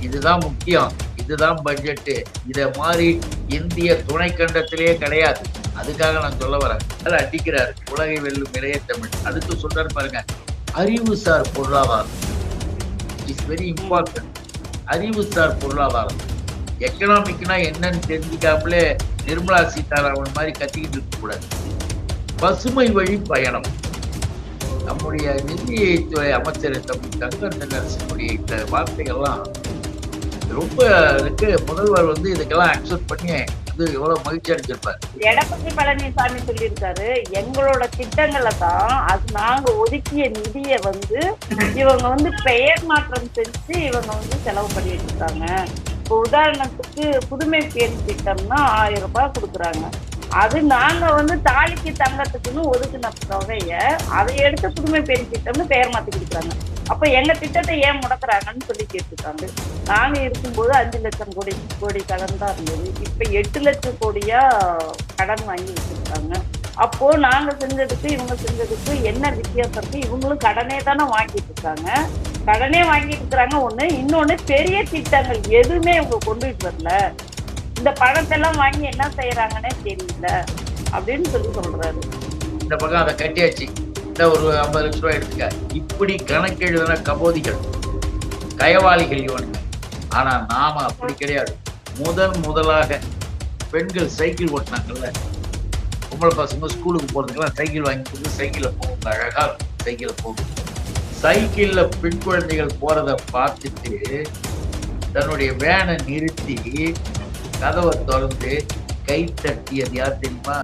இதுதான் முக்கியம். இதுதான் பட்ஜெட்டு இதை மாதிரி இந்திய துணைக்கண்டத்திலேயே கிடையாது. அதுக்காக நான் சொல்ல வரேன். அதில் அடிக்கிறார். உலகை வெல்லும் இளைய தமிழ். அதுக்கு சொல்றாரு பாருங்க. அறிவுசார் பொருளாதாரம். இஸ் வெரி இம்பார்ட்டன்ட் அறிவுசார் பொருளாதாரம். எக்கனாமிக்னா என்னன்னு தெரிஞ்சுக்காமலே நிர்மலா சீதாராமன் மாதிரி கத்திக்கிட்டு இருக்கக்கூடாது பசுமை வழி பயணம். நம்முடைய நிதித்துறை அமைச்சர் தம்பி தங்கர் தென்னரசனுடைய இந்த வார்த்தைகள்லாம் ரொம்ப இதுக்கு முதல்வர் வந்து இதுக்கெல்லாம் அக்செப்ட் பண்ணி வந்து எவ்வளவு மகிழ்ச்சி அடைஞ்சிருப்பார் எடப்பாடி பழனிசாமி சொல்லியிருக்காரு எங்களோட திட்டங்களை தான் அது நாங்க ஒதுக்கிய நிதியை வந்து இவங்க வந்து பெயர் மாற்றம் செஞ்சு இவங்க வந்து செலவு பண்ணிட்டு இருக்காங்க இப்போ உதாரணத்துக்கு புதுமை பேர் திட்டம்னா ஆயிரம் ரூபாய் கொடுக்குறாங்க. அது நாங்க வந்து தாலிக்கு தங்கத்துக்குன்னு ஒதுக்கின தொகைய அதை எடுத்து புதுமை பெண் திட்டம்னு பெயர் மாத்தி கொடுக்குறாங்க. அப்ப எங்க திட்டத்தை ஏன் முடக்கிறாங்கன்னு சொல்லி கேட்டுருக்காங்க நாங்க இருக்கும்போது அஞ்சு லட்சம் கோடி கோடி கடன் தான் இருந்தது. இப்ப எட்டு லட்சம் கோடியா கடன் வாங்கி வச்சிருக்காங்க. அப்போ நாங்க செஞ்சதுக்கு இவங்க செஞ்சதுக்கு என்ன வித்தியாசம் இவங்களும் கடனே தானே வாங்கிட்டு இருக்காங்க. கடனே வாங்கிட்டு இருக்கிறாங்க. ஒண்ணு இன்னொன்னு பெரிய திட்டங்கள் எதுவுமே இவங்க கொண்டுட்டு வரல. இந்த பணத்தை எல்லாம் வாங்கி என்ன செய்யறாங்கன்னே தெரியல. அப்படின்னு சொல்லி சொல்றாரு. இந்த பக்கம் அதை கட்டியாச்சு. ஒரு ஐம்பது லட்ச ரூபாய் எடுத்துக்க. இப்படி கணக்கு கபோதிகள் கயவாளிகள் இவனுங்க. ஆனா நாம அப்படி கிடையாது. முதன் முதலாக பெண்கள் சைக்கிள் ஓட்டினாங்கல்ல. பொம்பளை பசங்க ஸ்கூலுக்கு போறதுக்கெல்லாம் சைக்கிள் வாங்கி கொடுத்து சைக்கிளில் போகும். அழகா சைக்கிளில் போகும். சைக்கிளில் பெண் குழந்தைகள் போறத பார்த்துட்டு தன்னுடைய வேனை நிறுத்தி கதவை திறந்து கை தட்டியது யார் தெரியுமா?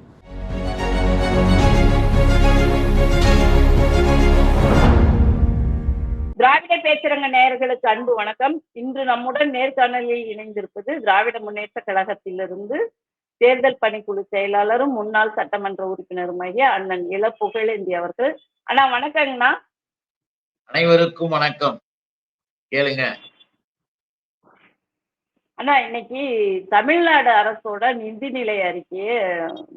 திராவிட பேச்சுரங்க நேயர்களுக்கு அன்பு வணக்கம். இன்று நம்முடன் நேர்காணலில் இணைந்திருப்பது திராவிட முன்னேற்ற கழகத்திலிருந்து தேர்தல் பணிக்குழு செயலாளரும் முன்னாள் சட்டமன்ற உறுப்பினருமாகிய அண்ணன் இள புகழேந்தி அவர்கள். அண்ணா வணக்கங்கண்ணா. அனைவருக்கும் வணக்கம். கேளுங்க. அண்ணா இன்னைக்கு தமிழ்நாடு அரசோட நிதிநிலை அறிக்கையை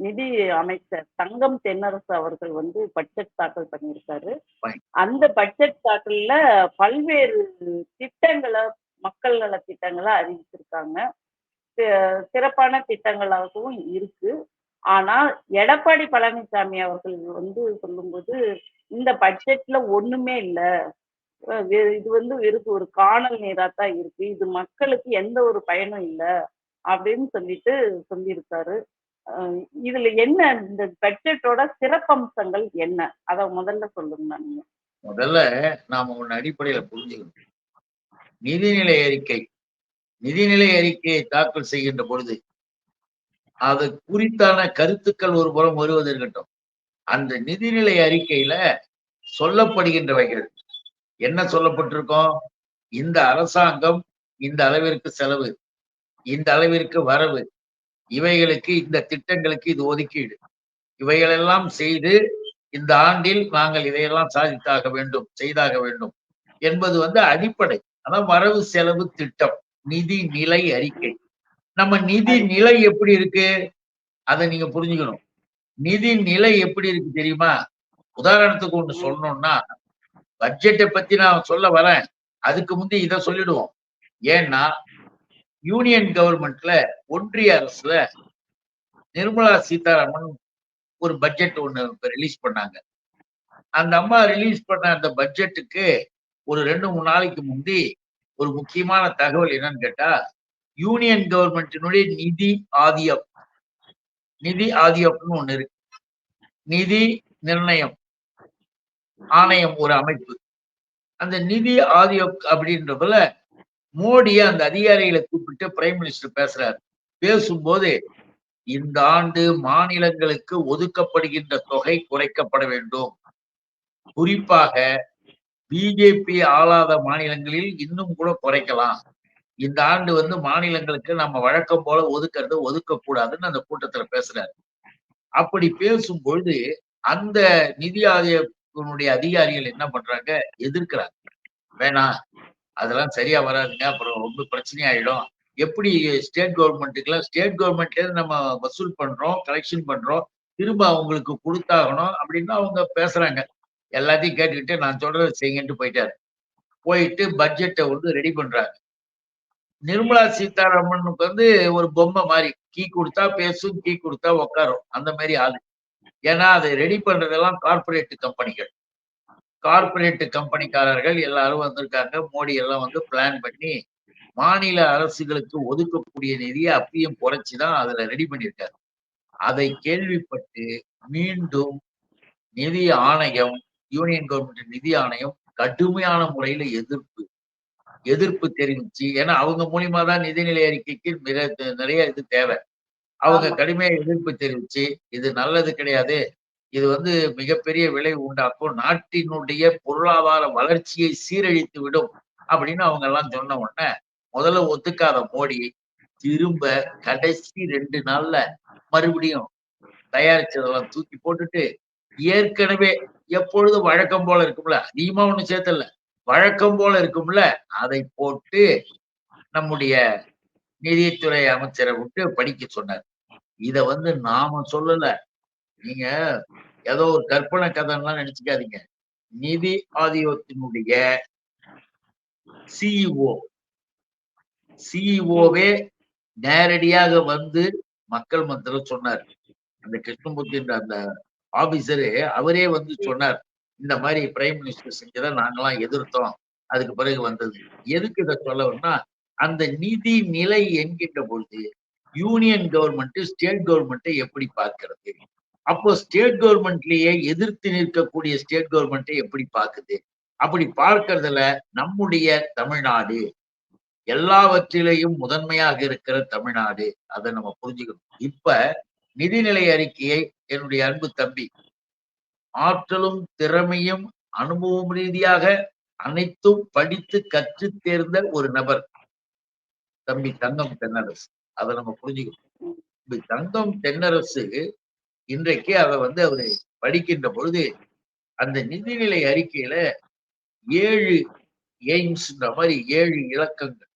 நிதி அமைச்சர் தங்கம் தென்னரசு அவர்கள் வந்து பட்ஜெட் தாக்கல் பண்ணியிருக்காரு. அந்த பட்ஜெட் தாக்கல்ல பல்வேறு திட்டங்களை மக்கள் நல திட்டங்களை அறிவிச்சிருக்காங்க. சிறப்பான திட்டங்களாகவும் இருக்கு. ஆனால் எடப்பாடி பழனிசாமி அவர்கள் வந்து சொல்லும்போது இந்த பட்ஜெட்ல ஒண்ணுமே இல்ல. இது வந்து வெறும் ஒரு காணல் நீரா தான் இருக்கு. இது மக்களுக்கு எந்த ஒரு பயனும் இல்லை அப்படின்னு சொல்லிட்டு சொல்லியிருக்காரு. இதுல என்ன இந்த பட்ஜெட்டோட சிறப்பம்சங்கள் என்ன? அத முதல்ல சொல்லுங்க நீங்க முதல்ல நாம ஒன்னு அடிப்படையில புரிஞ்சுக்கணும். நிதிநிலை அறிக்கை நிதிநிலை அறிக்கையை தாக்கல் செய்கின்ற பொழுது அது குறித்தான கருத்துக்கள் ஒரு புறம் வருவது இருக்கட்டும். அந்த நிதிநிலை அறிக்கையில சொல்லப்படுகின்றவைகள். என்ன சொல்லப்பட்டிருக்கோம்? இந்த அரசாங்கம் இந்த அளவிற்கு செலவு இந்த அளவிற்கு வரவு இவைகளுக்கு இந்த திட்டங்களுக்கு இது ஒதுக்கீடு. இவைகளெல்லாம் செய்து இந்த ஆண்டில் நாங்கள் இதையெல்லாம் சாதித்தாக வேண்டும் செய்தாக வேண்டும் என்பது வந்து அடிப்படை. அதான் வரவு செலவு திட்டம் நிதி நிலை அறிக்கை. நம்ம நிதி நிலை எப்படி இருக்கு? அதை நீங்க புரிஞ்சுக்கணும். நிதி நிலை எப்படி இருக்கு தெரியுமா? உதாரணத்துக்கு ஒண்ணு சொல்லணும்னா பட்ஜெட்டை பத்தி நான் சொல்ல வரேன். அதுக்கு முந்தி இதை சொல்லிடுவோம். ஏன்னா யூனியன் கவர்மெண்ட்ல ஒன்றிய அரசுல நிர்மலா சீதாராமன் ஒரு பட்ஜெட் ஒண்ணு ரிலீஸ் பண்ணாங்க. அந்த அம்மா ரிலீஸ் பண்ண அந்த பட்ஜெட்டுக்கு ஒரு ரெண்டு மூணு நாளைக்கு முந்தி ஒரு முக்கியமான தகவல் என்னன்னு கேட்டா யூனியன் கவர்மெண்டினுடைய நிதி ஆதியம் நிதி ஆதியம்னு ஒண்ணு இருக்கு. நிதி நிர்ணயம். ஆணையம் ஒரு அமைப்பு. அந்த நிதி ஆதியம் அப்படின்றதுல மோடியை அந்த அதிகாரிகளை கூப்பிட்டு பிரைம் மினிஸ்டர் பேசுறாரு. பேசும்போது இந்த ஆண்டு மாநிலங்களுக்கு ஒதுக்கப்படுகின்ற தொகை குறைக்கப்பட வேண்டும். குறிப்பாக பிஜேபி ஆளாத மாநிலங்களில் இன்னும் கூட குறைக்கலாம். இந்த ஆண்டு வந்து மாநிலங்களுக்கு நம்ம வழக்கம் போல ஒதுக்கிறது ஒதுக்க கூடாதுன்னு அந்த கூட்டத்துல பேசுறாரு. அப்படி பேசும் பொழுது அந்த நிதி இவனுடைய அதிகாரிகள் என்ன பண்றாங்க? எதிர்க்கிறாங்க. வேணாம் அதெல்லாம் சரியா வராதுங்க. அப்புறம் ரொம்ப பிரச்சனையாயிடும். எப்படி ஸ்டேட் கவர்மெண்ட்டுக்கெல்லாம் ஸ்டேட் கவர்மெண்ட்ல இருந்து நம்ம வசூல் பண்றோம் கலெக்ஷன் பண்றோம் திரும்ப அவங்களுக்கு கொடுத்தாகணும் அப்படின்னு அவங்க பேசுறாங்க. எல்லாத்தையும் கேட்டுக்கிட்டு நான் சொல்றது செய்யுங்கன்ட்டு போயிட்டாரு. போயிட்டு பட்ஜெட்டை வந்து ரெடி பண்றாங்க. நிர்மலா சீதாராமனுக்கு வந்து ஒரு பொம்மை மாதிரி கீ கொடுத்தா பேசும் கீ கொடுத்தா உட்காரும் அந்த மாதிரி ஆளு. ஏன்னா அதை ரெடி பண்றதெல்லாம் கார்பரேட் கம்பெனிகள் கார்பரேட் கம்பெனிக்காரர்கள் எல்லாரும் வந்திருக்காங்க. மோடி எல்லாம் வந்து பிளான் பண்ணி மாநில அரசுகளுக்கு ஒதுக்கக்கூடிய நிதியை அப்பயும் குறைச்சிதான் அதுல ரெடி பண்ணியிருக்காரு. அதை கேள்விப்பட்டு மீண்டும் நிதி ஆணையம் யூனியன் கவர்மெண்ட் நிதி ஆணையம் கடுமையான முறையில எதிர்ப்பு எதிர்ப்பு தெரிவிச்சு ஏன்னா அவங்க மூலியமா தான் நிதிநிலை அறிக்கைக்கு மிக நிறைய இது தேவை. அவங்க. கடுமையா எதிர்ப்பு தெரிவிச்சு இது நல்லது கிடையாது இது வந்து மிகப்பெரிய விளைவு உண்டாக்கும் நாட்டினுடைய பொருளாதார வளர்ச்சியை சீரழித்து விடும் அப்படின்னு அவங்க எல்லாம் சொன்ன உடனே முதல்ல ஒத்துக்காத மோடி திரும்ப கடைசி ரெண்டு நாள்ல மறுபடியும் தயாரிச்சதெல்லாம் தூக்கி போட்டுட்டு ஏற்கனவே எப்பொழுதும் வழக்கம் போல இருக்கும்ல அதிகமா ஒண்ணு சேர்த்தல வழக்கம் போல இருக்கும்ல அதை போட்டு நம்முடைய நிதித்துறை அமைச்சரை விட்டு படிக்க சொன்னார். இத வந்து நாம சொல்லல. நீங்க ஏதோ ஒரு கற்பனை கதைலாம் நினைச்சுக்காதீங்க. நிதி ஆதியோகத்தினுடைய சிஇஓ சிஇஓவே நேரடியாக வந்து மக்கள் மத்தியில சொன்னார். அந்த கிருஷ்ணமூர்த்தி அந்த ஆபீசரு அவரே வந்து சொன்னார். இந்த மாதிரி பிரைம் மினிஸ்டர் செஞ்சதை நாங்கெல்லாம் எதிர்த்தோம். அதுக்கு பிறகு வந்தது. எதுக்கு இதை சொல்லணும்னா அந்த நிதி நிலை என்கின்ற பொழுது யூனியன் கவர்மெண்ட் ஸ்டேட் கவர்மெண்ட்டை எப்படி பார்க்கிறது? அப்போ ஸ்டேட் கவர்மெண்ட்லயே எதிர்த்து நிற்கக்கூடிய ஸ்டேட் கவர்மெண்ட்டை எப்படி பார்க்குது? அப்படி பார்க்கறதுல நம்முடைய தமிழ்நாடு எல்லாவற்றிலையும் முதன்மையாக இருக்கிற தமிழ்நாடு அதை நம்ம புரிஞ்சுக்கணும். இப்ப நிதிநிலை அறிக்கையை என்னுடைய அன்பு தம்பி ஆற்றலும் திறமையும் அனுபவம் ரீதியாக அனைத்தும் படித்து கற்று தேர்ந்த ஒரு நபர். தம்பி தங்கம் தென்னரசு. அதை நம்ம புரிஞ்சுக்கணும். தம்பி தங்கம் தென்னரசு இன்றைக்கு அதை வந்து அவரு படிக்கின்ற பொழுது அந்த நிதிநிலை அறிக்கையில ஏழு எய்ம்ஸ்ன்ற மாதிரி ஏழு இலக்கங்கள்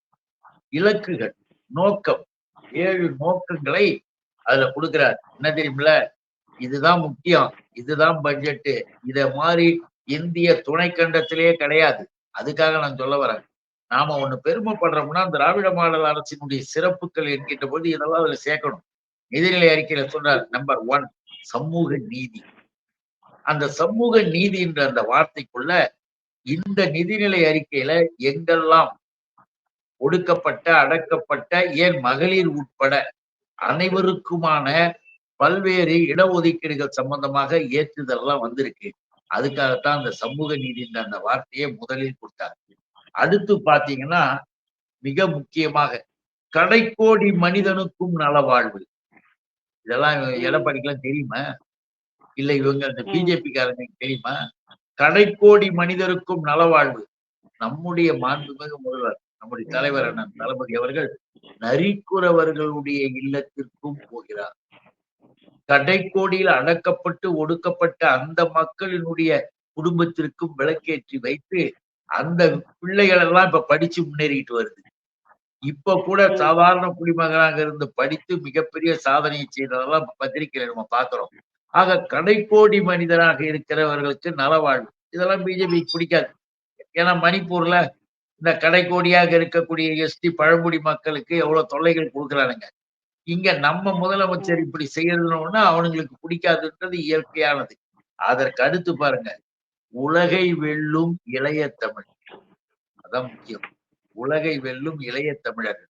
இலக்குகள் நோக்கம். ஏழு நோக்கங்களை அதுல கொடுக்கிறார். என்ன தெரியுமில இதுதான் முக்கியம். இதுதான் பட்ஜெட்டு இத மாதிரி இந்திய துணைக்கண்டத்திலேயே கிடையாது. அதுக்காக நான் சொல்ல வரேன். நாம ஒண்ணு பெருமைப்படுறோம்னா திராவிட மாடல் அரசினுடைய சிறப்புகள் என்கின்ற போது இதெல்லாம் அதுல சேர்க்கணும். நிதிநிலை அறிக்கையில சொல்றார் நம்பர் ஒன் சமூக நீதி. அந்த சமூக நீதி என்ற அந்த வார்த்தைக்குள்ள இந்த நிதிநிலை அறிக்கையில எங்கெல்லாம் ஒடுக்கப்பட்ட அடக்கப்பட்ட ஏன் மகளிர் உட்பட அனைவருக்குமான பல்வேறு இடஒதுக்கீடுகள் சம்பந்தமாக ஏற்றுதல்லாம் வந்திருக்கு. அதுக்காகத்தான் அந்த சமூக நீதின்ற அந்த வார்த்தையை முதலில் கொடுத்தாங்க அடுத்து பாத்தீங்கன்னா மிக முக்கியமாக கடைக்கோடி மனிதனுக்கும் நலவாழ்வு இதெல்லாம் எடப்பாடிக்கெல்லாம் தெரியுமா? இல்ல இவங்க இந்த பிஜேபி காரங்களுக்கு தெரியுமா? கடைக்கோடி மனிதருக்கும் நலவாழ்வு நம்முடைய மாண்புமிகு முதல்வர் நம்முடைய தலைவர் அண்ணன் தளபதி அவர்கள் நரிக்குறவர்களுடைய இல்லத்திற்கும் போகிறார். கடைக்கோடியில் அடக்கப்பட்டு ஒடுக்கப்பட்ட அந்த மக்களினுடைய குடும்பத்திற்கும் விளக்கேற்றி வைத்து அந்த பிள்ளைகள் எல்லாம் இப்ப படிச்சு முன்னேறிட்டு வருது. இப்ப கூட சாதாரண குடிமகனாக இருந்து படித்து மிகப்பெரிய சாதனையை செய்ததெல்லாம் பத்திரிகையில நம்ம பாக்குறோம். ஆக கடைக்கோடி மனிதராக இருக்கிறவர்களுக்கு நலவாழ்வு. இதெல்லாம் பிஜேபி பிடிக்காது. ஏன்னா மணிப்பூர்ல இந்த கடைக்கோடியாக இருக்கக்கூடிய எஸ்டி பழங்குடி மக்களுக்கு எவ்வளவு தொல்லைகள் கொடுக்குறானுங்க. இங்க நம்ம முதலமைச்சர் இப்படி செய்யறதுன்னு அவனுங்களுக்கு பிடிக்காதுன்றது இயற்கையானது. அதற்கு அடுத்து பாருங்க. உலகை வெல்லும் இளைய தமிழ் அதான் முக்கியம். உலகை வெல்லும் இளைய தமிழர்.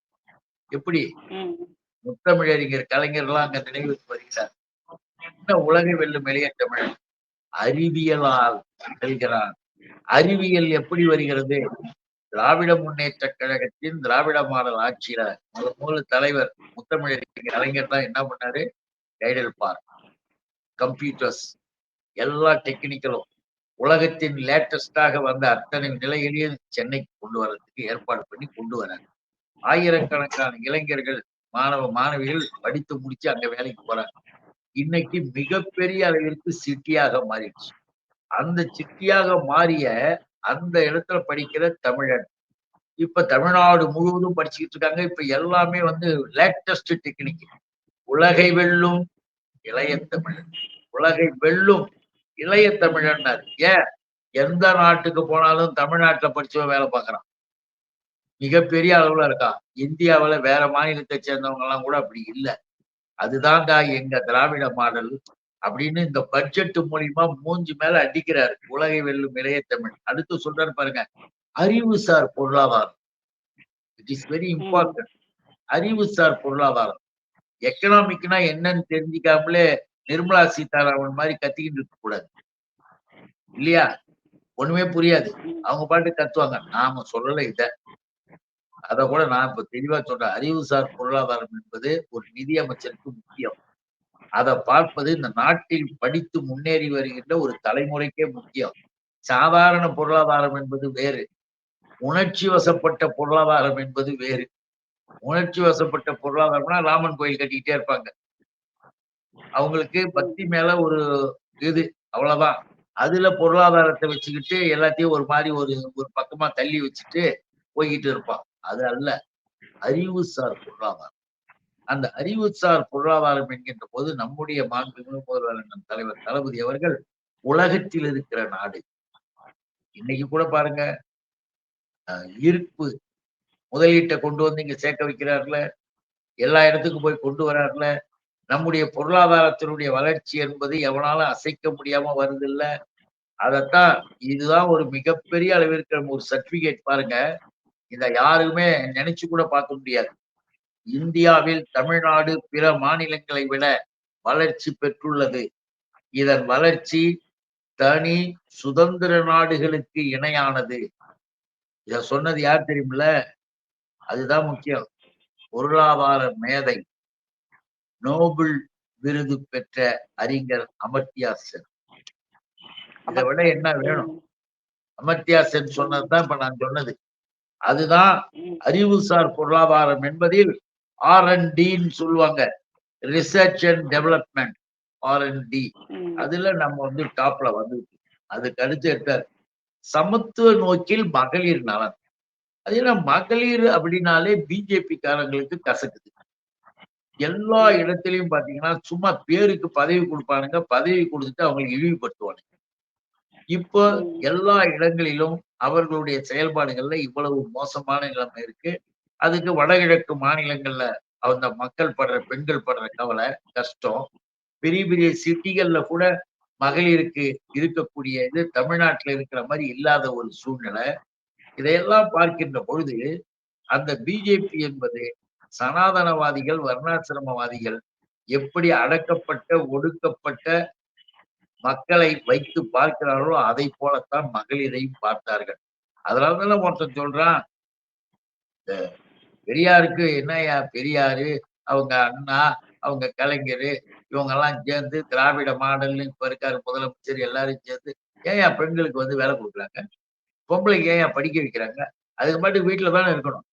எப்படி? முத்தமிழறிஞர் கலைஞர்லாம் அங்க நினைவுக்கு வருகிறார். என்ன உலகை வெல்லும் இளைய தமிழர்? அறிவியலால் வெல்கிறார் அறிவியல் எப்படி வருகிறது? திராவிட முன்னேற்ற கழகத்தின் திராவிட மாடல் ஆட்சியில முதல் முதல் தலைவர் முத்தமிழறிஞர் கலைஞர் தான் என்ன பண்ணாரு? கைடல் பார்க் கம்ப்யூட்டர்ஸ். எல்லா டெக்னிக்கலும். உலகத்தின் லேட்டஸ்டாக வந்த அத்தனை நிலைகளையும் சென்னைக்கு கொண்டு வர்றதுக்கு ஏற்பாடு பண்ணி கொண்டு வராங்க. ஆயிரக்கணக்கான இளைஞர்கள் மாணவ மாணவிகள் படித்து முடிச்சு அங்க வேலைக்கு போறாங்க. இன்னைக்கு மிகப்பெரிய அளவிற்கு சிட்டியாக மாறிடுச்சு. அந்த சிட்டியாக மாறிய அந்த இடத்துல படிக்கிற தமிழன். இப்ப தமிழ்நாடு முழுவதும் படிச்சுக்கிட்டு இருக்காங்க. இப்ப எல்லாமே வந்து லேட்டஸ்ட் டெக்னிக் உலகை வெல்லும் இளைய தமிழன். உலகை வெல்லும் இளைய தமிழன்னார். ஏன்? எந்த நாட்டுக்கு போனாலும் தமிழ்நாட்டுல படிச்சவன் வேலை பார்க்கறான். மிகப்பெரிய அளவுல இருக்கான். இந்தியாவுல வேற மாநிலத்தை சேர்ந்தவங்க எல்லாம் கூட அப்படி இல்ல. அதுதான்டா எங்க திராவிட மாடல் அப்படின்னு இந்த பட்ஜெட் மூலியமா மூஞ்சி மேல அடிக்கிறாரு. உலகை வெல்லும் இளைய தமிழ். அடுத்து சொல்றாரு பாருங்க அறிவுசார் பொருளாதாரம். இட் இஸ் வெரி இம்பார்ட்டன்ட் அறிவுசார் பொருளாதாரம். எக்கனாமிக்னா என்னன்னு தெரிஞ்சுக்காமலே நிர்மலா சீதாராமன் மாதிரி கத்திக்கிட்டு இருக்க கூடாது. இல்லையா? ஒண்ணுமே புரியாது. அவங்க பாட்டு கத்துவாங்க. நாம சொல்லல இத. அத கூட நான் இப்ப தெளிவா சொல்றேன். அறிவுசார் பொருளாதாரம் என்பது ஒரு நிதி அமைச்சருக்கு முக்கியம். அதை பார்ப்பது இந்த நாட்டில் படித்து முன்னேறி வருகின்ற ஒரு தலைமுறைக்கே முக்கியம். சாதாரண பொருளாதாரம் என்பது வேறு. உணர்ச்சி வசப்பட்ட பொருளாதாரம் என்பது வேறு. உணர்ச்சி வசப்பட்ட பொருளாதாரம்னா ராமன் கோயில் கட்டிக்கிட்டே இருப்பாங்க. அவங்களுக்கு பக்தி மேல ஒரு இது அவ்வளவுதான். அதுல பொருளாதாரத்தை வச்சுக்கிட்டு எல்லாத்தையும் ஒரு மாதிரி ஒரு ஒரு பக்கமா தள்ளி வச்சுட்டு போய்கிட்டு இருப்பான். அது அல்ல. அறிவுசார் பொருளாதாரம். அந்த அறிவுசார் பொருளாதாரம் என்கின்ற போது நம்முடைய மாண்புமிகு முதல்வர் தலைவர் தளபதி அவர்கள் உலகத்தில் இருக்கிற நாடு. இன்னைக்கு கூட பாருங்க இருப்பு. முதலீட்டை கொண்டு வந்து இங்க சேர்க்க வைக்கிறார்ல. எல்லா இடத்துக்கும் போய் கொண்டு வர்றாருல நம்முடைய பொருளாதாரத்தினுடைய வளர்ச்சி என்பது எவனாலும் அசைக்க முடியாம வருது இல்ல அதத்தான் இதுதான் ஒரு மிகப்பெரிய அளவிற்கு நம்ம ஒரு சர்டிபிகேட் பாருங்க. இத யாருமே நினைச்சு கூட பார்க்க முடியாது. இந்தியாவில் தமிழ்நாடு பிற மாநிலங்களை விட வளர்ச்சி பெற்றுள்ளது. இதன் வளர்ச்சி தனி சுதந்திர நாடுகளுக்கு இணையானது. இத சொன்னது யார் தெரியுமில்ல? அதுதான் முக்கியம். பொருளாதார மேதை. நோபல் விருது பெற்ற அறிஞர் அமர்த்தியா சென் இதை விட என்ன வேணும்? அமர்த்தியா சென் சொன்னதுதான் இப்ப நான் சொன்னது. அதுதான் அறிவுசார் பொருளாதாரம் என்பதில் ஆர் அண்ட் டின்னு சொல்லுவாங்க. Research and development R and D அதுல நம்ம வந்து டாப்ல வந்து அதுக்கு அடுத்து எடுத்தார். சமத்துவ நோக்கில் மகளிர் நலன். அது என்ன மகளிர் அப்படின்னாலே பிஜேபி காரங்களுக்கு கசக்குது. எல்லா இடத்துலயும் பாத்தீங்கன்னா சும்மா பேருக்கு பதவி கொடுப்பானுங்க. பதவி கொடுத்துட்டு அவங்களுக்கு இழிவுபடுத்துவானுங்க. இப்போ. எல்லா இடங்களிலும் அவர்களுடைய செயல்பாடுகள்ல இவ்வளவு மோசமான நிலைமை இருக்கு. அதுக்கு வடகிழக்கு மாநிலங்கள்ல அந்த மக்கள் படுற பெண்கள் படுற கவலை கஷ்டம். பெரிய பெரிய சிட்டிகள்ல கூட மகளிருக்கு இருக்கக்கூடிய இது தமிழ்நாட்டுல இருக்கிற மாதிரி இல்லாத ஒரு சூழ்நிலை. இதையெல்லாம் பார்க்கின்ற பொழுது அந்த பிஜேபி என்பது சனாதனவாதிகள் வர்ணாசிரமவாதிகள் எப்படி அடக்கப்பட்ட ஒடுக்கப்பட்ட மக்களை வைத்து பார்க்கிறார்களோ அதை போலத்தான் மகளிரையும் பார்த்தார்கள். அதனால தானே ஒருத்தன் சொல்றான் இந்த பெரியாருக்கு என்னய்யா பெரியாரு அவங்க அண்ணா அவங்க கலைஞர் இவங்க எல்லாம் சேர்ந்து திராவிட மாடல்னு இப்ப இருக்காரு முதலமைச்சர் எல்லாரும் சேர்ந்து ஏன்யா பெண்களுக்கு வந்து வேலை கொடுக்குறாங்க? பொம்பளைக்கு ஏன்யா படிக்க வைக்கிறாங்க? அதுக்கு மட்டும் வீட்டுல தானே இருக்கணும்.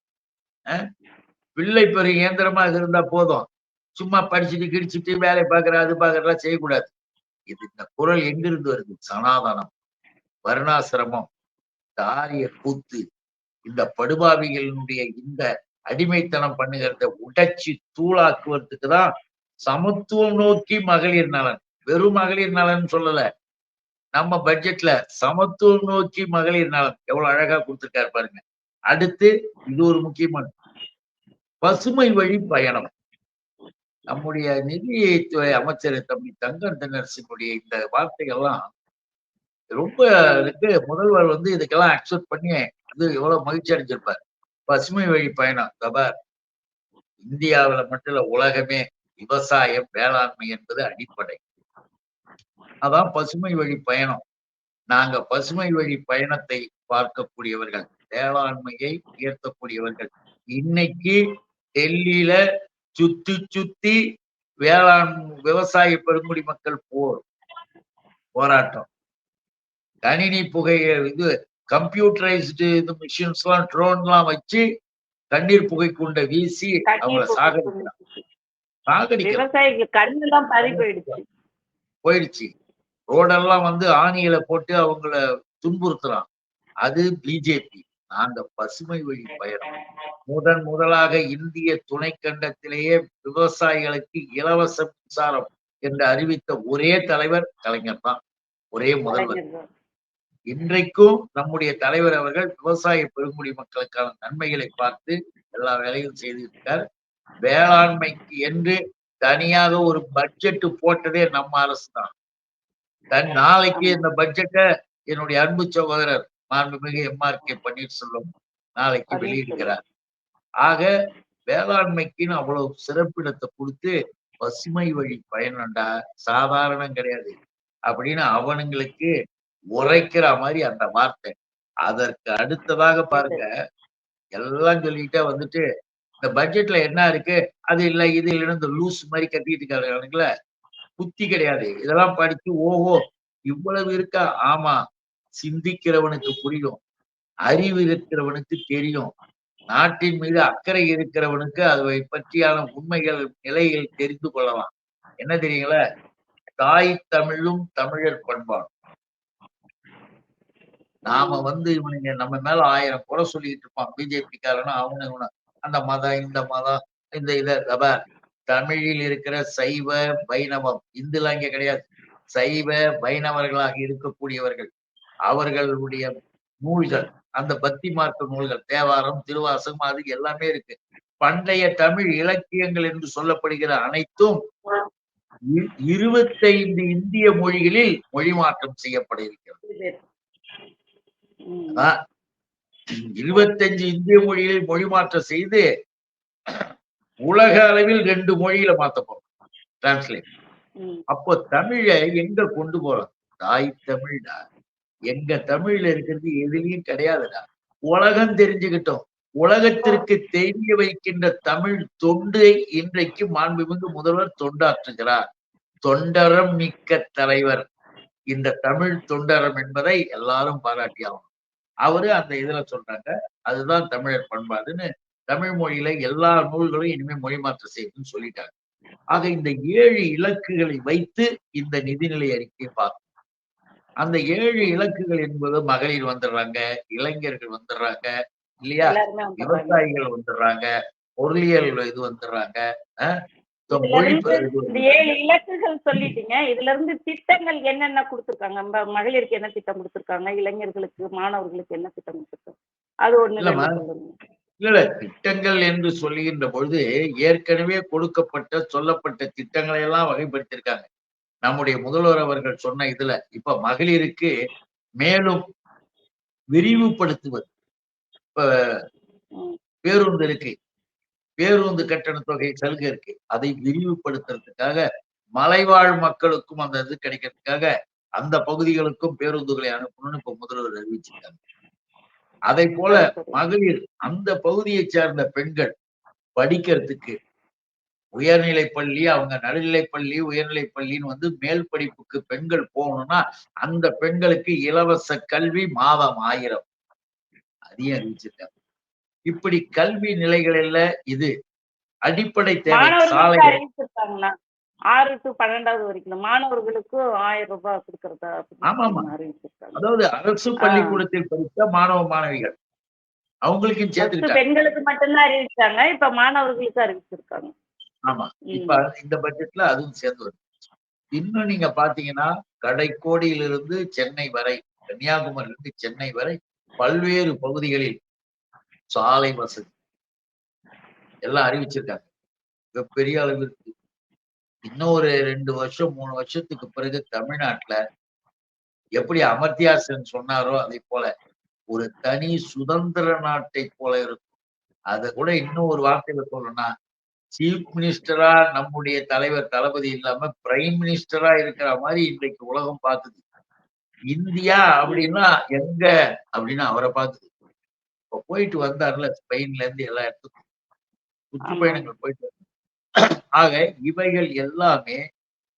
பிள்ளை பெரு இயந்திரமா இருந்தா போதும். சும்மா படிச்சுட்டு கிடிச்சிட்டு வேலை பார்க்கற அது பார்க்கறதெல்லாம் செய்யக்கூடாது. இது இந்த குரல் எங்கிருந்து வருது? சனாதனம் வருணாசிரமம் இந்த ஆரிய கூத்து. இந்த படுபாவிகளினுடைய இந்த அடிமைத்தனம் பண்ணுகிறத உடைச்சி தூளாக்குவதற்கு தான் சமத்துவம் நோக்கி மகளிர் நலன். வெறும் மகளிர் நலன் சொல்லல. நம்ம பட்ஜெட்ல சமத்துவம் நோக்கி மகளிர் நலன். எவ்வளவு அழகா கொடுத்துருக்காரு பாருங்க. அடுத்து இது ஒரு முக்கியமான பசுமை வழி பயணம். நம்முடைய நிதித்துறை அமைச்சர் தம்பி தங்கன் தென்னரசினுடைய இந்த வார்த்தைகள்லாம் ரொம்ப இருக்கு முதல்வர் வந்து இதுக்கெல்லாம் அக்செப்ட் பண்ணி இது எவ்வளவு மகிழ்ச்சி அடைஞ்சிருப்பார். பசுமை வழி பயணம் தபார். இந்தியாவுல மட்டும் இல்ல உலகமே விவசாயம் வேளாண்மை என்பது அடிப்படை. அதான் பசுமை வழி பயணம். நாங்க பசுமை வழி பயணத்தை பார்க்கக்கூடியவர்கள் வேளாண்மையை உயர்த்தக்கூடியவர்கள். இன்னைக்கு டெல்லியில சுத்தி சுத்தி வேளாண் விவசாய பெருங்குடி மக்கள் போர் போராட்டம். கணினி புகைய இது கம்ப்யூட்டரைஸ்டு இது மிஷின்ஸ் எல்லாம் ட்ரோன் எல்லாம் வச்சு தண்ணீர் புகை குண்ட வீசி. அவங்கள எல்லாம் பறி போயிடுச்சு. போயிடுச்சு. ரோடெல்லாம் வந்து ஆணிகளை போட்டு அவங்கள துன்புறுத்துறான். அது பிஜேபி நாங்க பசுமை வழி பயணம். முதன் முதலாக இந்திய துணைக்கண்டத்திலேயே விவசாயிகளுக்கு இலவச மின்சாரம் என்று அறிவித்த ஒரே தலைவர் கலைஞர் தான். ஒரே முதல்வர். இன்றைக்கும் நம்முடைய தலைவர் அவர்கள் விவசாய பெருங்குடி மக்களுக்கான நன்மைகளை பார்த்து எல்லா வேலையும் செய்திருக்கார். வேளாண்மைக்கு என்று தனியாக ஒரு பட்ஜெட் போட்டதே நம்ம அரசு தான். தன் நாளைக்கு இந்த பட்ஜெட்டை என்னுடைய அன்பு சகோதரர் மாண்புமிகு எம்ஆர் கே பன்னீர்செல்வம் நாளைக்கு வெளியிடுகிறார். ஆக வேளாண்மைக்குன்னு அவ்வளவு சிறப்பிடத்தை கொடுத்து பசுமை வழி பயணம்டா சாதாரணம் கிடையாது. அப்படின்னு அவனுங்களுக்கு உரைக்கிற மாதிரி அந்த வார்த்தை. அதற்கு அடுத்ததாக பாருங்க எல்லாம் சொல்லிட்டே வந்துட்டு இந்த பட்ஜெட்ல என்ன இருக்கு? அது இல்ல இது இல்லைன்னு இந்த லூஸ் மாதிரி கட்டிட்டு இருக்காருங்கள புத்தி கிடையாது. இதெல்லாம் படிச்சு ஓஹோ இவ்வளவு இருக்கா? ஆமா. சிந்திக்கிறவனுக்கு புரியும். அறிவு இருக்கிறவனுக்கு தெரியும். நாட்டின் மீது அக்கறை இருக்கிறவனுக்கு அதை பற்றியான உண்மைகள் நிலைகள் தெரிந்து கொள்ளலாம். என்ன தெரியுங்களா? தாய் தமிழும் தமிழர் பண்பாடும் நாம வந்து இவனுங்க நம்ம மேல ஆயிரம் குறை சொல்லிட்டு இருப்பான். பிஜேபிக்காரனா அவனு இவனு அந்த மதம் இந்த மதம் இந்த இத தமிழில் இருக்கிற சைவ வைணவம் இந்துலாம் இங்க கிடையாது. சைவ வைணவர்களாக இருக்கக்கூடியவர்கள். அவர்களுடைய நூல்கள் அந்த பக்தி மார்க்க நூல்கள் தேவாரம் திருவாசகம் அது எல்லாமே இருக்கு. பண்டைய தமிழ் இலக்கியங்கள் என்று சொல்லப்படுகிற அனைத்தும் இருபத்தைந்து இந்திய மொழிகளில் மொழி மாற்றம் செய்யப்பட இருக்கிறது இருபத்தஞ்சு இந்திய மொழிகளில் மொழி மாற்றம் செய்து உலக அளவில் ரெண்டு மொழியில மாத்த போறோம் டிரான்ஸ்லேட். அப்போ தமிழை எங்க கொண்டு போறோம் தாய் தமிழ்டா எங்க தமிழ்ல இருக்கிறது எதுலயும் கிடையாதுடா. உலகம் தெரிஞ்சுக்கிட்டோம். உலகத்திற்கு தெரிய வைக்கின்ற தமிழ் தொண்டை இன்றைக்கு மாண்புமிகு முதல்வர் தொண்டாற்றுகிறார். தொண்டரம் மிக்க தலைவர். இந்த தமிழ் தொண்டரம் என்பதை எல்லாரும் பாராட்டியாகும் அவரு அந்த இதுல சொல்றாங்க அதுதான் தமிழர் பண்பாடுன்னு தமிழ் மொழியில எல்லா நூல்களும் இனிமே மொழி மாற்றம் செய்யணும்னு சொல்லிட்டாங்க. ஆக இந்த ஏழு இலக்குகளை வைத்து இந்த நிதிநிலை அறிக்கையை பார்க்கணும். அந்த ஏழு இலக்குகள் என்பது மகளிர் வந்துடுறாங்க இளைஞர்கள் வந்துடுறாங்க இல்லையா. விவசாயிகள் வந்துடுறாங்க பொருளியல் இது வந்துடுறாங்க ஏழு இலக்குகள் சொல்லிட்டீங்க. இதுல இருந்து திட்டங்கள் என்னென்ன கொடுத்திருக்காங்க? மகளிருக்கு என்ன திட்டம் கொடுத்திருக்காங்க? இளைஞர்களுக்கு மாணவர்களுக்கு என்ன திட்டம் கொடுத்திருக்காங்க? அது ஒண்ணு இல்ல திட்டங்கள் என்று சொல்லுகின்ற பொழுது ஏற்கனவே கொடுக்கப்பட்ட சொல்லப்பட்ட திட்டங்களை எல்லாம் வகைப்படுத்தியிருக்காங்க. நம்முடைய முதல்வர் அவர்கள் சொன்ன இதுல இப்ப மகளிருக்கு மேலும் விரிவுபடுத்துவது இப்ப. பேருந்து இருக்கு பேருந்து கட்டண தொகை சலுகை இருக்கு அதை விரிவுபடுத்துறதுக்காக மலைவாழ் மக்களுக்கும் அந்த இது கிடைக்கிறதுக்காக அந்த பகுதிகளுக்கும் பேருந்துகளை அனுப்பணும்னு இப்ப முதல்வர் அறிவிச்சிருக்காங்க அதை போல. மகளிர் அந்த பகுதியை சார்ந்த பெண்கள் படிக்கிறதுக்கு உயர்நிலை பள்ளி அவங்க நடுநிலை பள்ளி உயர்நிலை பள்ளின்னு வந்து மேல் படிப்புக்கு பெண்கள் போகணும்னா அந்த பெண்களுக்கு இலவச கல்வி மாதம் ஆயிரம். அதையும் அறிவிச்சிருக்காங்க இப்படி கல்வி நிலைகளில் இது. அடிப்படை தேவை. மாணவர்களுக்கு அறிவிச்சிருக்காங்கண்ணா ஆறு டு பன்னெண்டாவது வரைக்கும். மாணவர்களுக்கும் ஆயிரம் ரூபாய் கொடுக்கறதா அதாவது அரசு பள்ளிக்கூடத்தில் படித்த மாணவ மாணவிகள். அவங்களுக்கும் சேர்த்துக்கிட்டாங்க. பெண்களுக்கு மட்டும்தான் அறிவிச்சாங்க. இப்ப மாணவர்களுக்கு அறிவிச்சிருக்காங்க. ஆமா. இப்ப இந்த பட்ஜெட்ல அதுவும் சேர்ந்து வருது. இன்னும் நீங்க பாத்தீங்கன்னா கடைக்கோடியிலிருந்து சென்னை வரை கன்னியாகுமரியிலிருந்து சென்னை வரை பல்வேறு பகுதிகளில் சாலை வசதி எல்லாம் அறிவிச்சிருக்காங்க. மிகப்பெரிய அளவிற்கு இன்னும் ஒரு ரெண்டு வருஷம் மூணு வருஷத்துக்கு பிறகு தமிழ்நாட்டுல எப்படி அமர்த்தியா சென் சொன்னாரோ அதை போல ஒரு தனி சுதந்திர நாட்டை போல இருக்கும். அதை கூட இன்னும் ஒரு வார்த்தையில சொல்லணும்னா சீஃப் மினிஸ்டரா நம்முடைய தலைவர் தளபதி இல்லாம பிரைம் மினிஸ்டரா இருக்கிற மாதிரி இன்றைக்கு உலகம் பார்க்குது இந்தியா அப்படின்னா எங்க அப்படின்னு அவரை பார்க்குது இப்ப போயிட்டு வந்தார்ல ஸ்பெயின்ல இருந்து எல்லா இடத்துக்கும். சுற்றுப்பயணங்கள் போயிட்டு. ஆக இவைகள் எல்லாமே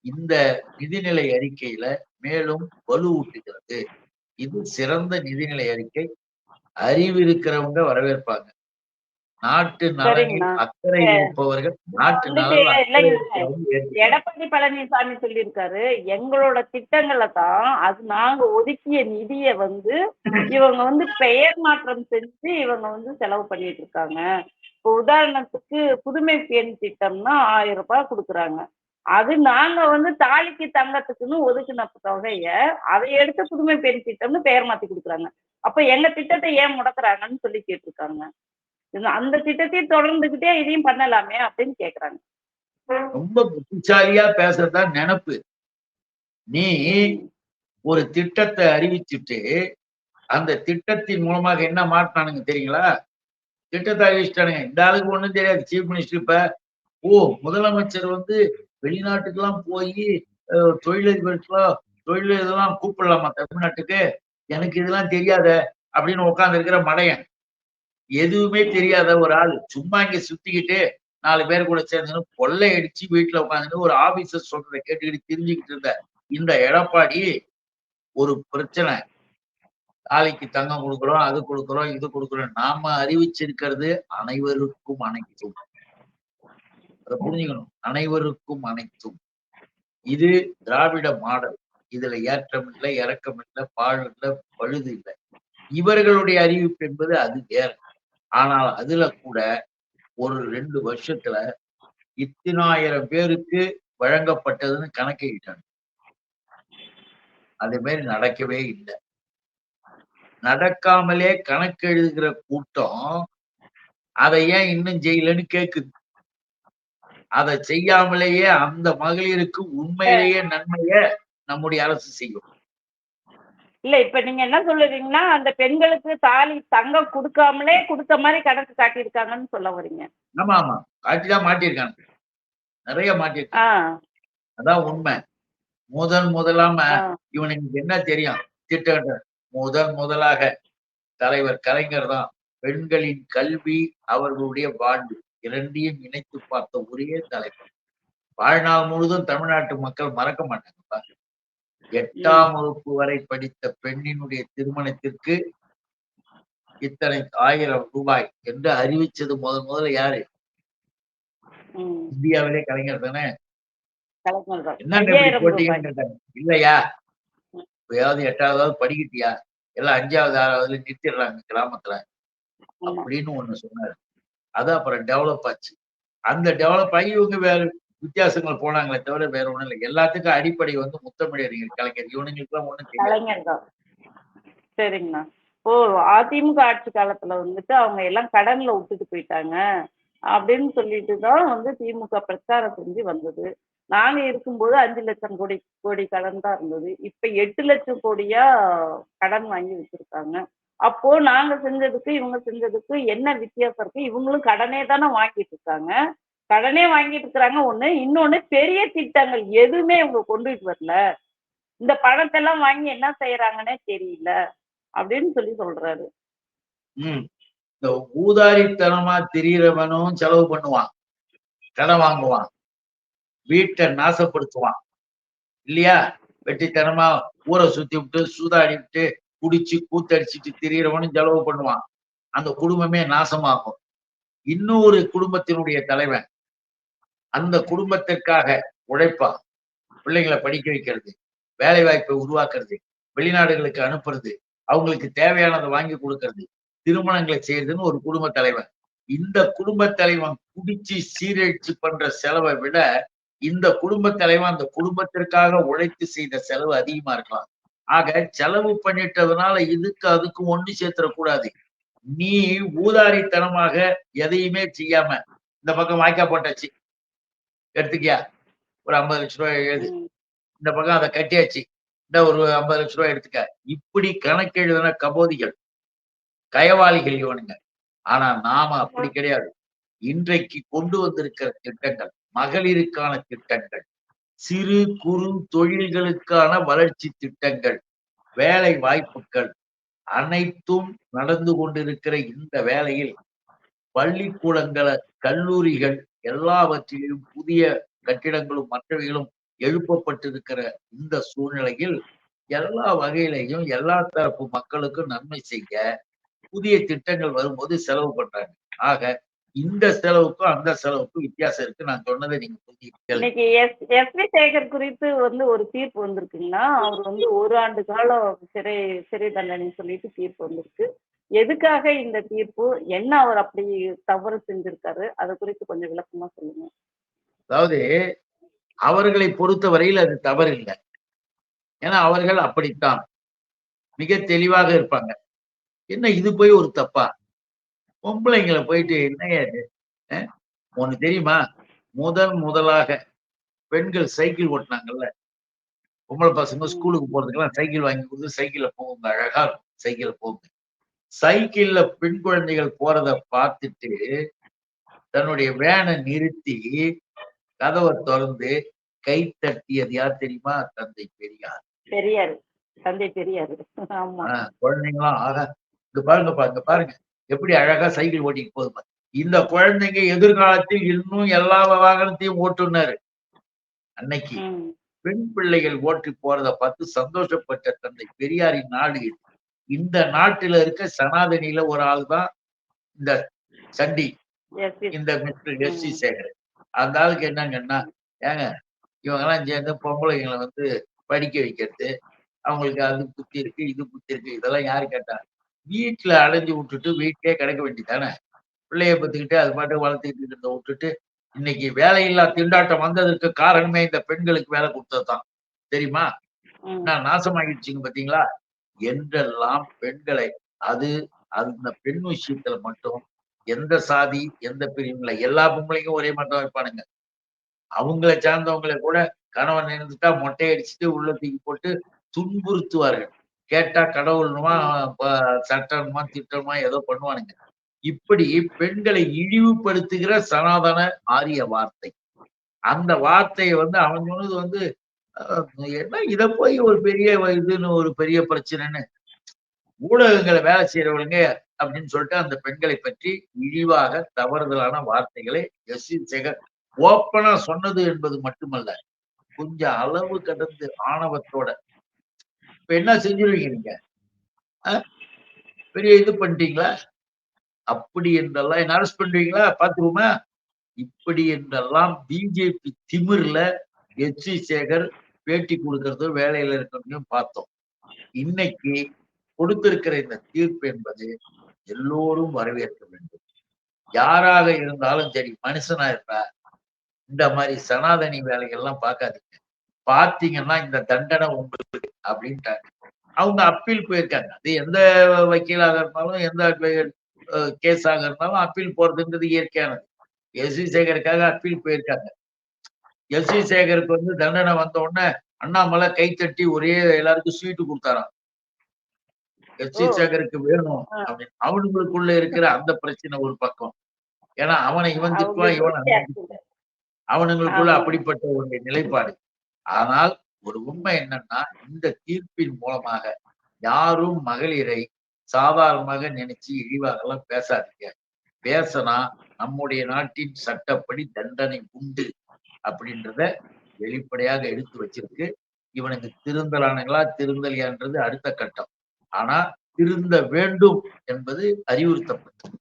இந்த நிதிநிலை அறிக்கையில மேலும் வலுவூட்டுகிறது. இது சிறந்த நிதிநிலை அறிக்கை. அறிவு இருக்கிறவங்க வரவேற்பாங்க. நாட்டு நலனில். அக்கறை இருப்பவர்கள் நாட்டு எடப்பாடி பழனிசாமி சொல்லியிருக்காரு எங்களோட திட்டங்களை தான் அது நாங்க ஒதுக்கிய நிதிய வந்து இவங்க வந்து பெயர் மாற்றம் செஞ்சு இவங்க வந்து செலவு பண்ணிட்டு இருக்காங்க. இப்போ உதாரணத்துக்கு புதுமை பெண் திட்டம்னா ஆயிரம் ரூபாய் கொடுக்குறாங்க. அது நாங்க வந்து தாலிக்கு தங்கத்துக்குன்னு ஒதுக்குன தொகைய அதை எடுத்து புதுமை பெண் திட்டம்னு பெயர் மாத்தி கொடுக்குறாங்க. அப்ப எங்க திட்டத்தை ஏன் முடக்குறாங்கன்னு சொல்லி கேட்டிருக்காங்க. அந்த திட்டத்தையும் தொடர்ந்துகிட்டே இதையும் பண்ணலாமே அப்படின்னு கேக்குறாங்க. ரொம்ப புத்திசாலியா பேசுறதுதான் நினப்பு. நீ ஒரு திட்டத்தை அறிவிச்சுட்டு அந்த திட்டத்தின் மூலமாக என்ன மாட்டினானுங்க தெரியுங்களா? திட்டத்தை அறிவிச்சிட்டானுங்க. இந்த ஆளுக்கு ஒண்ணும் தெரியாது. சீஃப் மினிஸ்டர் இப்ப ஓ முதலமைச்சர் வந்து வெளிநாட்டுக்கெல்லாம் போய் தொழிலதிபர்களுக்கெல்லாம் தொழில் இதெல்லாம் கூப்பிடலாமா தமிழ்நாட்டுக்கு? எனக்கு இதெல்லாம் தெரியாத அப்படின்னு உட்கார்ந்து இருக்கிற மடையன். எதுவுமே தெரியாத ஒரு ஆள். சும்மா இங்க சுத்திக்கிட்டு நாலு பேர் கூட சேர்ந்து கொள்ளை அடிச்சு வீட்டுல உட்காந்துட்டு ஒரு ஆபீசர் சொல்றதை கேட்டுக்கிட்டு தெரிஞ்சுக்கிட்டு இருந்த இந்த எடப்பாடி ஒரு பிரச்சனை. தாலிக்கு தங்கம் கொடுக்குறோம் அது கொடுக்குறோம் இது கொடுக்குறோம். நாம அறிவிச்சிருக்கிறது அனைவருக்கும் அனைத்தும். அதை புரிஞ்சுக்கணும். அனைவருக்கும் அனைத்தும். இது திராவிட மாடல். இதுல ஏற்றம் இல்லை இறக்கம் இல்லை பாழ் இல்லை பழுது இல்லை. இவர்களுடைய அறிவிப்பு என்பது அது வேற. ஆனால் அதுல கூட ஒரு ரெண்டு வருஷத்துல இத்தனாயிரம் பேருக்கு வழங்கப்பட்டதுன்னு கணக்கிட்டாங்க. அதே மாதிரி நடக்கவே இல்லை. நடக்காமலே கணக்கு எழுதுகிற கூட்டம் அதை ஏன் இன்னும் செய்யலன்னு கேக்குது. அதை செய்யாமலேயே அந்த மகளிருக்கு உண்மையிலேயே நன்மைய நம்முடைய அரசு செய்யும். இல்ல இப்ப நீங்க என்ன சொல்லுறீங்கன்னா அந்த பெண்களுக்கு தாலி தங்கம் கொடுக்காமலே கொடுத்த மாதிரி கணக்கு காட்டியிருக்காங்கன்னு சொல்ல வரீங்க ஆமா ஆமா. காட்டிதான் மாட்டியிருக்காங்க. நிறைய மாட்டிருக்காங்க ஆஹ் அதான் உண்மை. முதல் முதலாம இவனுக்கு என்ன தெரியும்? திட்டம் முதல் முதலாக தலைவர் கலைஞர் தான் பெண்களின் கல்வி அவர்களுடைய வாழ்வு. இரண்டையும் இணைத்து பார்த்த ஒரே தலைவர். வாழ்நாள் முழுதும் தமிழ்நாட்டு மக்கள் மறக்க மாட்டாங்க. எட்டாம் வகுப்பு வரை படித்த பெண்ணினுடைய திருமணத்திற்கு இத்தனை ஆயிரம் ரூபாய் என்று அறிவிச்சது முதல் முதல்ல யாரு? இந்தியாவிலே கலைஞர் தானே? ஐயாயிரம் போட்டீங்கன்னு இல்லையா? இப்பயாவது எட்டாவதாவது படிக்கிட்டியா? எல்லாம் அஞ்சாவது ஆறாவதுல நிறுத்திடுறாங்க கிராமத்துல. அப்படின்னு ஒண்ணு சொன்னாரு. அது அப்புறம் டெவலப் ஆச்சு. அந்த டெவலப் ஆகி இவங்க வேற வித்தியாசங்கள் போனாங்களே தவிர வேற ஒண்ணும் இல்லை. எல்லாத்துக்கும் அடிப்படை வந்து முத்தமிழறிஞர் கலைஞர். இவனுங்களுக்கு எல்லாம் கலைஞர் சரிங்கண்ணா. ஓ அதிமுக ஆட்சி காலத்துல வந்துட்டு அவங்க எல்லாம் கடன்ல விட்டுட்டு போயிட்டாங்க அப்படின்னு சொல்லிட்டு தான் வந்து திமுக பிரச்சாரம் செஞ்சு வந்தது. நாங்க இருக்கும்போது அஞ்சு லட்சம் கோடி கோடி கடன் தான் இருந்தது. இப்ப எட்டு லட்சம் கோடியா கடன் வாங்கி வச்சிருக்காங்க. அப்போ நாங்க செஞ்சதுக்கு இவங்க செஞ்சதுக்கு என்ன வித்தியாசம் இருக்கு? இவங்களும் கடனே தானே வாங்கிட்டு இருக்காங்க. கடனே வாங்கிட்டு இருக்கிறாங்க. ஒண்ணு இன்னொன்னு பெரிய திட்டங்கள் எதுவுமே இவங்க கொண்டுட்டு வரல. இந்த பணத்தை எல்லாம் வாங்கி என்ன செய்யறாங்கன்னே தெரியல அப்படின்னு சொல்லி சொல்றாரு. இந்த ஊதாரித்தனமா திரியறவனும் செலவு பண்ணுவான். கடன் வாங்குவான். வீட்டை நாசப்படுத்துவான். இல்லையா? வெட்டித்தனமா ஊரை சுத்தி விட்டு சூதாடி விட்டு குடிச்சு கூத்தடிச்சிட்டு திரியறவனும் செலவு பண்ணுவான். அந்த குடும்பமே நாசமாகும். இன்னொரு குடும்பத்தினுடைய தலைவன் அந்த குடும்பத்திற்காக உழைப்பான் பிள்ளைங்களை படிக்க வைக்கிறது வேலை வாய்ப்பை உருவாக்குறது வெளிநாடுகளுக்கு அனுப்புறது அவங்களுக்கு தேவையானதை வாங்கி கொடுக்கறது திருமணங்களை செய்யறதுன்னு ஒரு குடும்ப தலைவன் இந்த குடும்ப தலைவன் குடிச்சு சீரழிச்சு பண்ற செலவை விட இந்த குடும்ப தலைவன் அந்த குடும்பத்திற்காக உழைத்து செய்த செலவு அதிகமா இருக்கலாம். ஆக செலவு பண்ணிட்டதுனால இதுக்கு அதுக்கும் ஒண்ணு சேர்த்துடக்கூடாது நீ ஊதாரித்தனமாக எதையுமே செய்யாம இந்த பக்கம் வாய்க்கா போட்டாச்சு எடுத்துக்கியா? ஒரு ஐம்பது லட்ச ரூபாய் எழுது. இந்த பக்கம் அதை கட்டியாச்சு. இந்த ஒரு ஐம்பது லட்ச ரூபாய் எடுத்துக்க. இப்படி கணக்கு எழுதின கபோதிகள் கயவாளிகள் இவனுங்க. ஆனா நாம அப்படி கிடையாது. இன்றைக்கு கொண்டு வந்திருக்கிற திட்டங்கள் மகளிருக்கான திட்டங்கள் சிறு குறு தொழில்களுக்கான வளர்ச்சி திட்டங்கள் வேலை வாய்ப்புகள் அனைத்தும் நடந்து கொண்டிருக்கிற இந்த வேளையில் பள்ளிக்கூடங்களை கல்லூரிகள் எல்லாவற்றிலும் புதிய கட்டிடங்களும் மற்றவைகளும் எழுப்பப்பட்டிருக்கிற இந்த சூழ்நிலையில் எல்லா வகையிலையும் எல்லா தரப்பு மக்களுக்கும் நன்மை செய்ய புதிய திட்டங்கள் வரும்போது செலவு பண்றாங்க. ஆக இந்த செலவுக்கும் அந்த செலவுக்கும் வித்தியாசம் இருக்கு. நான் சொன்னதை நீங்க இன்னைக்கு எஸ் எஸ் வி சேகர் குறித்து வந்து ஒரு தீர்ப்பு வந்திருக்குங்களா? அவர் வந்து ஒரு ஆண்டு காலம் சிறை சிறை தண்டனை சொல்லிட்டு தீர்ப்பு வந்திருக்கு. எதுக்காக இந்த தீர்ப்பு? என்ன அவர் அப்படி தவறு செஞ்சிருக்காரு? அது குறித்து கொஞ்சம் விளக்கமா சொல்லுங்க. அதாவது அவர்களை பொறுத்தவரையில் அது தவறு இல்லை ஏன்னா அவர்கள் அப்படித்தான். மிக தெளிவாக இருப்பாங்க. என்ன இது போய் ஒரு தப்பா? பொம்பளைங்களை போயிட்டு என்ன ஒண்ணு தெரியுமா? முதல் முதலாக பெண்கள் சைக்கிள் ஓட்டினாங்கல்ல? பொம்பளை பசங்க ஸ்கூலுக்கு போறதுக்கெல்லாம் சைக்கிள் வாங்கி கொடுத்து சைக்கிள்ல போகுங்க அழகா இருக்கும். சைக்கிள்ல போகுங்க சைக்கிள்ல பெண் குழந்தைகள் போறத பார்த்துட்டு தன்னுடைய வேனை நிறுத்தி கதவை திறந்து கை தட்டியது யார் தெரியுமா? தந்தை பெரியார். பெரியாரு. தந்தை பெரியாரு. குழந்தைங்களாம் ஆகா இங்க பாருங்கப்பா இங்க பாருங்க. எப்படி அழகா சைக்கிள் ஓட்டிட்டு போகுது இந்த குழந்தைங்க எதிர்காலத்தில் இன்னும் எல்லா வாகனத்தையும் ஓட்டுனாரு அன்னைக்கு. பெண் பிள்ளைகள் ஓட்டி போறத பார்த்து சந்தோஷப்பட்ட தந்தை பெரியாரின் நாடு இது. இந்த நாட்டுல இருக்க சனாதனியில ஒரு ஆள் தான் இந்த சண்டி. இந்த மிஸ்டர் எஸ் சி சேகர் அந்த ஆளுக்கு என்னங்கன்னா ஏங்க இவங்கெல்லாம் சேர்ந்து பொம்பளைங்களை வந்து படிக்க வைக்கிறது அவங்களுக்கு அது புத்தி இருக்கு இது புத்தி இருக்கு இதெல்லாம் யாரு கேட்டா வீட்டுல அடைஞ்சு விட்டுட்டு வீட்டிலே கிடக்க வேண்டியதானே பிள்ளைய பத்துக்கிட்டு அது பாட்டு வளர்த்துக்கிட்டு இருந்த விட்டுட்டு இன்னைக்கு வேலையில்லா திண்டாட்டம் வந்ததற்கு காரணமே இந்த பெண்களுக்கு வேலை கொடுத்ததுதான். தெரியுமா. நான் நாசமாகிடுச்சுங்க பாத்தீங்களா? என்றெல்லாம் பெண்களை அது அந்த பெண் விஷயத்துல மட்டும் எந்த சாதி எந்த பிரிவுல எல்லா பொம்பளைக்கும் ஒரே மாட்டம் வைப்பானுங்க இருப்பானுங்க. அவங்கள சார்ந்தவங்களை கூட கணவன் இருந்துட்டா மொட்டை அடிச்சுட்டு உள்ள தூக்கி போட்டு துன்புறுத்துவார்கள். கேட்டா கடவுள்னுமா சட்டமா திட்டமா ஏதோ பண்ணுவானுங்க. இப்படி பெண்களை இழிவுபடுத்துகிற சனாதன ஆரிய வார்த்தை. அந்த வார்த்தையை வந்து அவன் சொன்னது வந்து என்ன இத போய் ஒரு பெரிய இதுன்னு ஒரு பெரிய பிரச்சனைன்னு ஊடகங்களை வேலை செய்யறவங்க அப்படின்னு சொல்லிட்டு அந்த பெண்களை பற்றி இழிவாக தவறுதலான வார்த்தைகளை எஸ் சி சேகர் ஓப்பனா சொன்னது என்பது மட்டுமல்ல கொஞ்சம் அளவு கடந்து ஆணவத்தோட. இப்ப என்ன செஞ்சிருவீங்க நீங்க பெரிய இது பண்ணிட்டீங்களா? அப்படி என்றெல்லாம் என்ன அரெஸ்ட் பண்ணுவீங்களா பாத்துருவோமா இப்படி என்றெல்லாம் பிஜேபி திமிர்ல எச் சி சேகர் பேட்டி கொடுக்கறதும் வேலையில இருக்கணும் பார்த்தோம். இன்னைக்கு கொடுத்திருக்கிற இந்த தீர்ப்பு என்பது எல்லோரும் வரவேற்க வேண்டும். யாராக இருந்தாலும் சரி மனுஷனா இருந்தா இந்த மாதிரி சனாதனி வேலைகள்லாம் பார்க்காதீங்க. பார்த்தீங்கன்னா இந்த தண்டனை உங்களுக்கு அப்படின்ட்டாங்க. அவங்க அப்பீல் போயிருக்காங்க. அது எந்த வக்கீலாக இருந்தாலும் எந்த கேஸாக இருந்தாலும் அப்பீல் போறதுன்றது இயற்கையானது. எஸ். வி. சேகருக்காக அப்பீல் போயிருக்காங்க. எஸ் வி சேகருக்கு வந்து தண்டனை வந்த உடனே அண்ணாமலை கை தட்டி ஒரே எல்லாருக்கும் ஸ்வீட்டு கொடுத்தாராம் எஸ் ஓ. சேகருக்கு வேணும். அப்படின்னு அவனுங்களுக்குள்ள இருக்கிற அந்த பிரச்சனை ஒரு பக்கம் ஏன்னா அவனை இவன் திட்டுவான் இவன். அவனுங்களுக்குள்ள. அப்படிப்பட்ட ஒரு நிலைப்பாடு ஆனால் ஒரு உண்மை என்னன்னா இந்த தீர்ப்பின் மூலமாக யாரும் மகளிரை சாதாரணமாக நினைச்சு இழிவாகலாம் பேசாதீங்க பேசினா நம்முடைய நாட்டின் சட்டப்படி தண்டனை உண்டு அப்படின்றத வெளிப்படையாக எடுத்து வச்சிருக்கு. இவனுக்கு திருந்தலானுங்களா? திருந்தலையான்றது அடுத்த கட்டம். ஆனா திருந்த வேண்டும் என்பது அறிவுறுத்தப்பட்டது.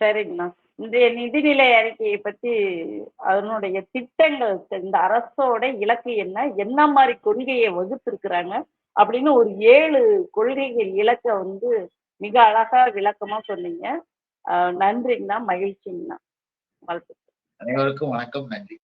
சரிங்கண்ணா இன்றைய நிதிநிலை அறிக்கையை பத்தி அதனுடைய திட்டங்கள் இந்த அரசோட இலக்கு என்ன? என்ன மாதிரி கொள்கையை வகுத்திருக்கிறாங்க? அப்படின்னு ஒரு ஏழு கொள்கைகள் இலக்க வந்து மிக அழகா விளக்கமா சொன்னீங்க. நன்றிங்கண்ணா மகிழ்ச்சிங்கண்ணா வாழ்த்து அனைவருக்கும் வணக்கம் நன்றி.